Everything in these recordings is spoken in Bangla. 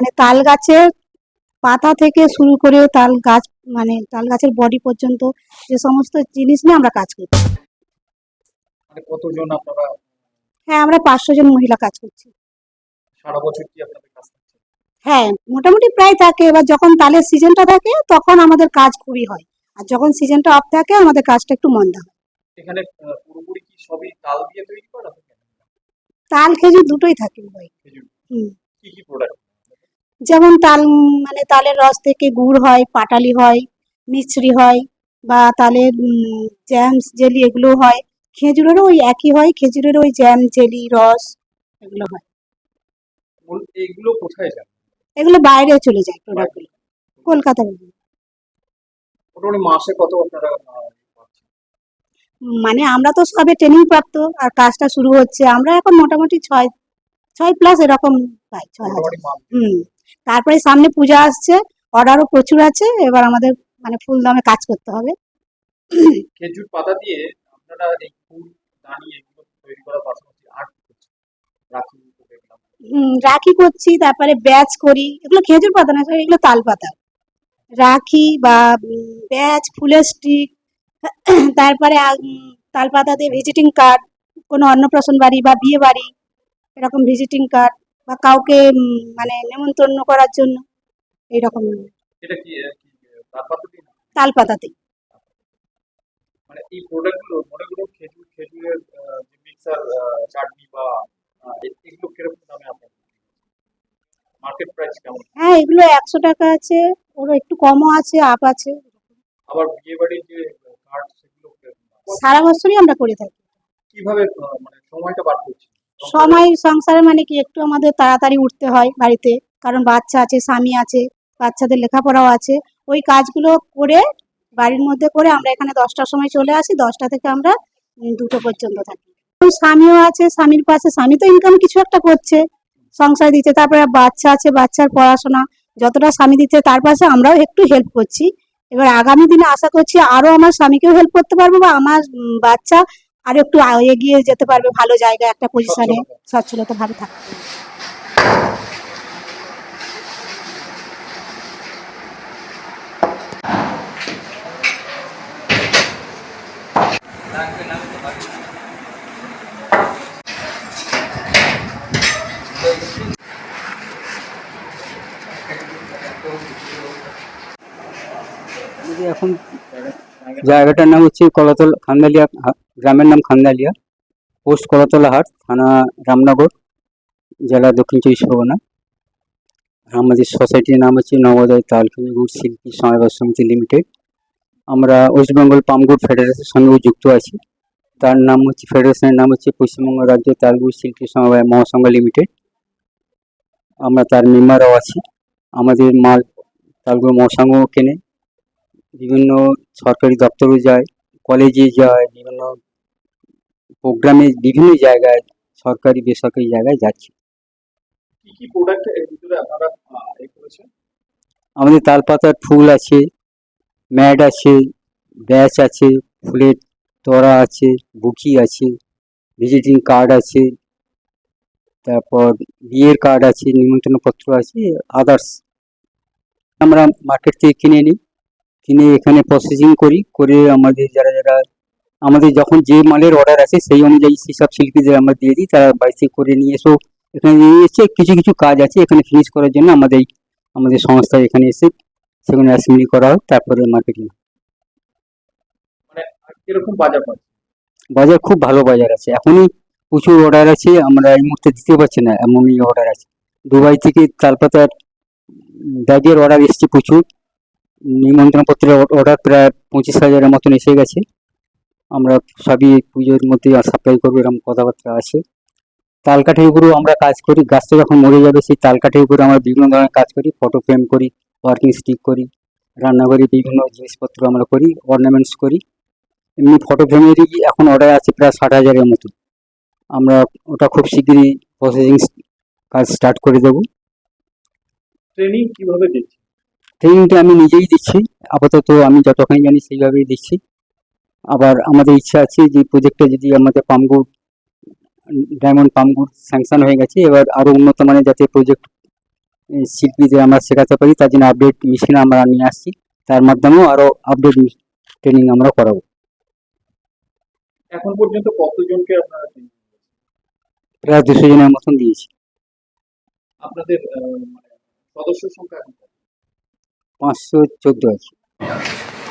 মানে তাল গাছের পাতা থেকে শুরু করে তাল গাছ মানে তাল গাছের বডি পর্যন্ত যে সমস্ত জিনিস নিয়ে আমরা কাজ করি মানে কতজন আপনারা? হ্যাঁ আমরা পাঁচশো জন মহিলা কাজ করছি। সারা বছর কি আপনাদের কাজ হ্যাঁ মোটামুটি প্রায় থাকে। এবার যখন তালের সিজনটা থাকে তখন আমাদের কাজ খুবই হয়। আর যখন সিজনটা অফ থাকে আমাদের কাজটা একটু মন্দা হয়। এখানে পুরোপুরি কি সবই তাল দিয়ে তৈরি করা তাল খেজুর দুটোই থাকে খেজুর। হুম। কি কি প্রোডাক্ট যেমন তাল মানে তালের রস থেকে গুড় হয় পাটালি হয় মিছরি হয় বা তালের জ্যাম জেলি এগুলো হয়। খেজুরেরও ওই একই হয় খেজুরের ওই জ্যাম জেলি রস এগুলো হয়। এইগুলো কোথায় এগুলো বাইরে চলে যায় প্রোডাক্টগুলো কলকাতা মাসে কত আপনারা মানে আমরা তো সবে ট্রেনিং প্রাপ্ত আর কাজটা শুরু হচ্ছে। আমরা এখন মোটামুটি ছয় ছয় প্লাস এরকম পাই ছয় হাজার। হুম। তারপরে সামনে পূজা আসছে অর্ডারও প্রচুর আছে এবার আমাদের মানে ফুল দামে কাজ করতে হবে। খেজুর পাতা দিয়ে আপনারা এই ফুল তৈরি করার পাশাপাশি আর্ট রাখি রাখি করছি তারপরে ব্যাচ করি। এগুলো খেজুর পাতা না এগুলো তাল পাতা। রাখি বা ব্যাচ ফুলের স্টিক তারপরে তাল পাতা দিয়ে ভিজিটিং কার্ড কোনো অন্নপ্রাশন বাড়ি বা বিয়ে বাড়ি। এরকম ভিজিটিং কার্ড বা কাউকে মানে নেমন্তন্ন করার জন্য এইরকম তাল পাতাতে মানে হ্যাঁ এগুলো একশো টাকা আছে ওর একটু কমও আছে আপ আছে। আবার বিয়ে বাড়ির যে? সারা বছরই আমরা করে থাকি। কীভাবে মানে সময়টা বার করছি সময়, সংসারে মানে কি একটু আমাদের তাড়াতাড়ি উঠতে হয় বাড়িতে। কারণ বাচ্চা আছে, স্বামী আছে, বাচ্চাদের লেখাপড়াও আছে। ওই কাজগুলো করে, বাড়ির মধ্যে করে আমরা এখানে দশটার সময় চলে আসি, দশটা থেকে আমরা দুটো পর্যন্ত থাকি। স্বামীও আছে, স্বামীর পাশে, স্বামী তো ইনকাম কিছু একটা করছে। সংসার দিচ্ছে, তারপরে বাচ্চা আছে, বাচ্চার পড়াশোনা। যতটা স্বামী দিচ্ছে, তার পাশে আমরাও একটু হেল্প করছি। এবার আগামী দিনে আশা করছি আরও আমার স্বামীকেও হেল্প করতে পারব বা আমার বাচ্চা আর একটু এগিয়ে যেতে পারবে ভালো জায়গায় একটা পজিশনে সচ্ছলতা ভাবে থাকবে এখন জায়গাটার নাম হচ্ছে কলাতলা খান্দালিয়া গ্রামের নাম খান্দালিয়া, পোস্ট কলাতলা হাট, থানা রামনগর, জেলা দক্ষিণ চব্বিশ পরগনা। আমাদের সোসাইটির নাম হচ্ছে নবোদয় তালকুনি গুড় শিল্পী সমবায় সমিতি লিমিটেড। আমরা ওয়েস্ট বেঙ্গল পামগুড় ফেডারেশনের সঙ্গেও যুক্ত আছি। তার নাম হচ্ছে, ফেডারেশনের নাম হচ্ছে পশ্চিমবঙ্গ রাজ্য তালগুড় শিল্পী সমবায় মহাসংঘ লিমিটেড। আমরা তার মেম্বারও আছি। আমাদের মাল তালগুড় মহাসংঘ কেনে। বিভিন্ন সরকারি দপ্তরও যায় কলেজে যায় বিভিন্ন প্রোগ্রামে বিভিন্ন জায়গায় সরকারি বেসরকারি জায়গায় যাচ্ছে। কি কি প্রোডাক্টের ভিতরে আপনারা করেছেন? আমাদের তালপাতার ফুল আছে ম্যাট আছে ব্যাচ আছে ফুলের তরা আছে বুকি আছে ভিজিটিং কার্ড আছে তারপর বিয়ের কার্ড আছে নিমন্ত্রণপত্র আছে আদার্স আমরা মার্কেট থেকে কিনে নিই। কিনে এখানে প্রসেসিং করি করে আমাদের যারা যারা আমাদের যখন যে মালের অর্ডার আছে সেই অনুযায়ী সেসব শিল্পীদের আমরা দিয়ে দিই তারা বাড়িতে করে নিয়ে এসেও এখানে নিয়ে এসে কিছু কিছু কাজ আছে এখানে ফিনিশ করার জন্য আমাদের আমাদের সংস্থা এখানে এসে সেখানে অ্যাসেম্বলি করা হয় তারপরে মার্কেটিং মানে কীরকম বাজার বাজার খুব ভালো বাজার আছে। এখনই প্রচুর অর্ডার আছে আমরা এই মুহূর্তে দিতে পারছি না এমনই অর্ডার আছে। দুবাই থেকে তালপাতার ব্যাগের অর্ডার এসছে প্রচুর। নিমন্ত্রণপত্রের অর্ডার প্রায় পঁচিশ হাজারের মতন এসে গেছে। আমরা সবই পুজোর মধ্যে সাপ্লাই করব এরকম কথাবার্তা আছে। তাল কাঠের উপরেও আমরা কাজ করি, গাছটা যখন মরে যাবে সেই তাল কাঠের উপরে আমরা বিভিন্ন ধরনের কাজ করি ফটো ফ্রেম করি ওয়ার্কিং স্টিক করি, রান্নাঘরে বিভিন্ন জিনিসপত্র আমরা করি অর্নামেন্টস করি। এমনি ফটো ফ্রেমেরই এখন অর্ডার আছে প্রায় ষাট হাজারের মতো। আমরা ওটা খুব শিগগিরই প্রসেসিং কাজ স্টার্ট করে দেবো। ট্রেনিং কীভাবে দিচ্ছে ট্রেনিংটা আমি নিজেই দিচ্ছি। আপাতত আমি যতখানি জানি সেইভাবেই দিচ্ছি। আবার আমাদের ইচ্ছা আছে যে প্রজেক্টটা যদি আমাদের পাম্পগুড ডায়মন্ড পাম্পগুড স্যাংশন হয়ে গেছে এবার আরও উন্নত মানের যাতে প্রজেক্ট শিল্পীদের আমরা শেখাতে পারি তার জন্য আপডেট মেশিন আমরা নিয়ে আসছি। তার মাধ্যমেও আরও আপডেট ট্রেনিং আমরা করাবো। এখন পর্যন্ত কতজনকে আপনারা প্রায় দুশো জনের মতন দিয়েছি। আপনাদের মানে সদস্য সংখ্যা? পাঁচশো চোদ্দ আছে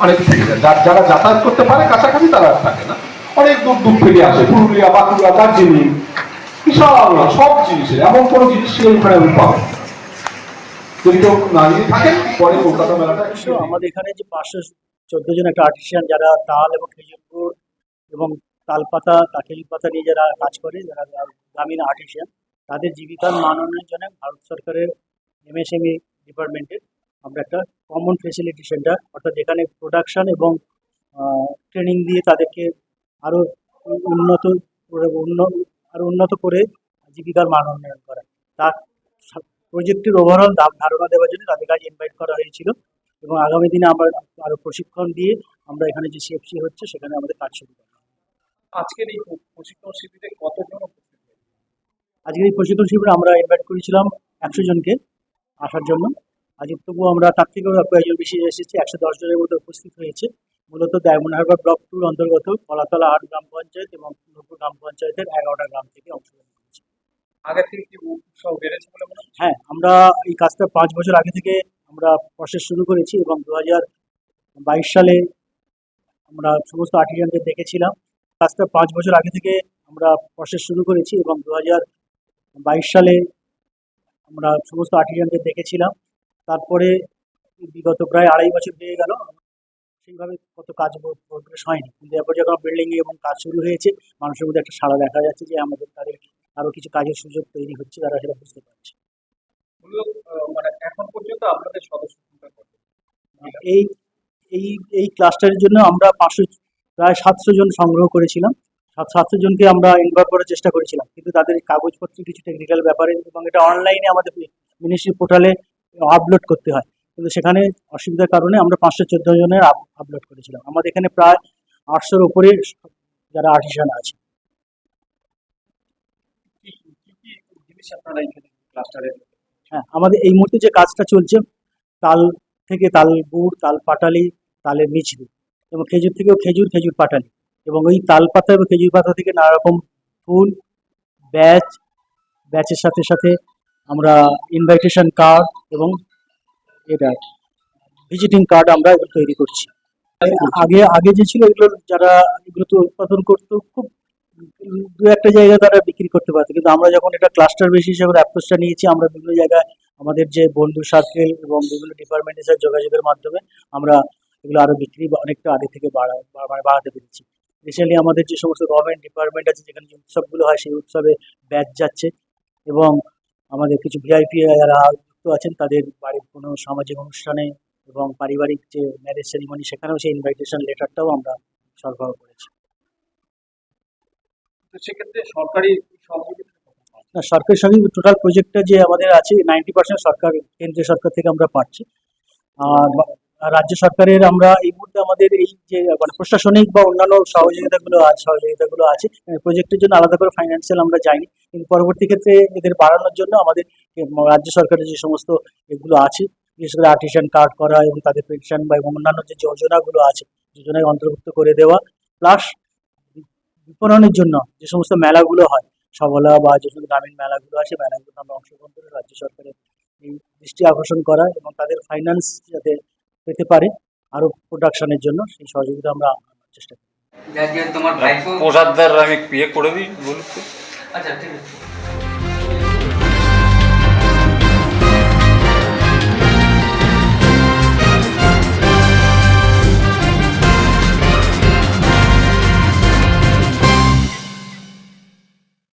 অনেক যার- যারা যাতায়াত করতে পারে কাছাকাছি তারা থাকে না। অনেক দূর দূর থেকে আসে। পুরুলিয়া বাঁকুড়া দার্জিলিং বিশাল সব জিনিসের। এমন কোনো জিনিস ওখানে আমি পাবো যদি কেউ না থাকেন পরে কলকাতা মেলাটা আমাদের এখানে যে পাঁচশো চোদ্দ জন একটা আর্টিসিয়ান যারা তাল এবং খেজুর গুড় এবং তালপাতা কাঠেলি পাতা নিয়ে যারা কাজ করে যারা গ্রামীণ আর্টিসিয়ান তাদের জীবিকার মান উন্নয়নের জন্য ভারত সরকারের এমএসএমই ডিপার্টমেন্টের আমরা একটা কমন ফেসিলিটি সেন্টার অর্থাৎ যেখানে প্রোডাকশন এবং ট্রেনিং দিয়ে তাদেরকে আরও উন্নত করে উন্ন- আরও উন্নত করে জীবিকার মান উন্নয়ন করা। তার প্রজেক্টের ওভারঅল ধারণা দেওয়ার জন্য তাদের কাছে ইনভাইট করা হয়েছিল এবং আগামী দিনে আমরা আরও প্রশিক্ষণ দিয়ে আমরা এখানে যে সিএফসি হচ্ছে সেখানে আমাদের কাজ শুরু করব। আজকের এই প্রশিক্ষণ শিবিরে কতজন আজকের এই প্রশিক্ষণ শিবিরে আমরা ইনভাইট করেছিলাম একশো জনকে আসার জন্য। আজকে তবুও আমরা তার থেকেও কয়েকজন বেশি এসেছি একশো দশ জনের মধ্যে উপস্থিত হয়েছে। মূলত ডায়মন্ড হারবার ব্লক টুর অন্তর্গত কলাতলা হাট গ্রাম পঞ্চায়েত এবং নূরপুর গ্রাম পঞ্চায়েতের এগারোটা গ্রাম থেকে অংশগ্রহণ করেছে। আগের থেকে কি উৎসাহ বেড়েছে বলে মনে হ্যাঁ আমরা এই কাজটা পাঁচ বছর আগে থেকে আমরা প্রসেস শুরু করেছি এবং দু হাজার বাইশ সালে আমরা সমস্ত আর্টিজানদের দেখেছিলাম। কাজটা পাঁচ বছর আগে থেকে আমরা প্রসেস শুরু করেছি এবং দু হাজার বাইশ সালে আমরা সমস্ত আর্টিজানদের দেখেছিলাম। তারপরে বিগত প্রায় আড়াই বছর হয়ে গেল সেইভাবে কত কাজ প্রোগ্রেস হয়নি। কিন্তু এরপর যখন বিল্ডিং এবং কাজ শুরু হয়েছে মানুষের মধ্যে একটা সাড়া দেখা যাচ্ছে যে আমাদের তাদের আরও কিছু কাজের সুযোগ তৈরি হচ্ছে তারা সেটা বুঝতে পারছে। মানে এখন পর্যন্ত আপনাদের সদস্য এই এই এই ক্লাস্টারের জন্য আমরা পাঁচশো প্রায় সাতশো জন সংগ্রহ করেছিলাম। সাত সাতশো জনকে আমরা ইনভলভ করার চেষ্টা করেছিলাম। কিন্তু তাদের কাগজপত্র কিছু টেকনিক্যাল ব্যাপারে এবং এটা অনলাইনে আমাদের মিনিস্ট্রি পোর্টালে আপলোড করতে হয়। কিন্তু সেখানে অসুবিধার কারণে আমরা পাঁচশো চোদ্দ জনের আপলোড করেছিলাম। আমাদের এখানে প্রায় আটশোর উপরে যারা আর্টিসান আছে। হ্যাঁ আমাদের এই মুহূর্তে যে কাজটা চলছে তাল থেকে তাল গুড় তাল পাটালি তালের মিছরি এবং খেজুর থেকেও খেজুর খেজুর পাটালি এবং ওই তাল পাতা এবং খেজুর পাতা থেকে নানা রকম ফুল ব্যাচ ব্যাচের সাথে সাথে আমরা ইনভাইটেশন কার্ড এবং এটা ভিজিটিং কার্ড আমরা তৈরি করছি। আগে আগে যে ছিল এগুলো যারা এগুলো তো উৎপাদন করতো, খুব দু একটা জায়গায় তারা বিক্রি করতে পারতো। কিন্তু আমরা যখন এটা ক্লাস্টার বেশি হিসেবে অ্যাপ্রোচটা নিয়েছি, আমরা বিভিন্ন জায়গায় আমাদের যে বন্ধু সার্কেল এবং বিভিন্ন ডিপার্টমেন্টের সাথে যোগাযোগের মাধ্যমে আমরা এগুলো আরও বিক্রি অনেকটা আগে থেকে বাড়া মানে বাড়াতে পেরেছি। স্পেশালি আমাদের যে সমস্ত গভর্নমেন্ট ডিপার্টমেন্ট আছে, যেখানে যে উৎসবগুলো হয়, সেই উৎসবে ব্যাচ যাচ্ছে এবং আমাদের কিছু ভিআইপি যারা যুক্ত আছেন তাদের বাড়ির কোনো সামাজিক অনুষ্ঠানে এবং পারিবারিক যে ম্যারেজ সেরিমনি সেখানেও সেই ইনভাইটেশন লেটারটাও আমরা সরবরাহ করেছি। সেক্ষেত্রে সরকারি না সরকারের সঙ্গে টোটাল প্রজেক্টটা যে আমাদের আছে নাইনটি পার্সেন্ট সরকার কেন্দ্রীয় সরকার থেকে আমরা পাচ্ছি। আর রাজ্য সরকারের আমরা এই মুহূর্তে আমাদের এই যে মানে প্রশাসনিক বা অন্যান্য সহযোগিতাগুলো আছে সহযোগিতাগুলো আছে প্রজেক্টের জন্য আলাদা করে ফাইন্যান্সিয়াল আমরা যাইনি। কিন্তু পরবর্তী ক্ষেত্রে এদের বাড়ানোর জন্য আমাদের রাজ্য সরকারের যে সমস্ত এগুলো আছে, বিশেষ করে আর্টিসান কার্ড করা এবং তাদের পেনশন বা এবং অন্যান্য যে যোজনাগুলো আছে, যোজনায় অন্তর্ভুক্ত করে দেওয়া প্লাস বিপণনের জন্য যে সমস্ত মেলাগুলো হয়, সবলা বা যে সমস্ত গ্রামীণ মেলাগুলো আছে মেলাগুলো আমরা অংশগ্রহণ করে রাজ্য সরকারের এই দৃষ্টি আকর্ষণ করা এবং তাদের ফাইন্যান্স যাতে পেতে পারে আরও প্রোডাকশনের জন্য সেই সহযোগিতা আমরা আনার চেষ্টা করি তোমার ভাইপো প্রসাদদার আমি বিয়ে করে দিই বলুন আচ্ছা ঠিক আছে।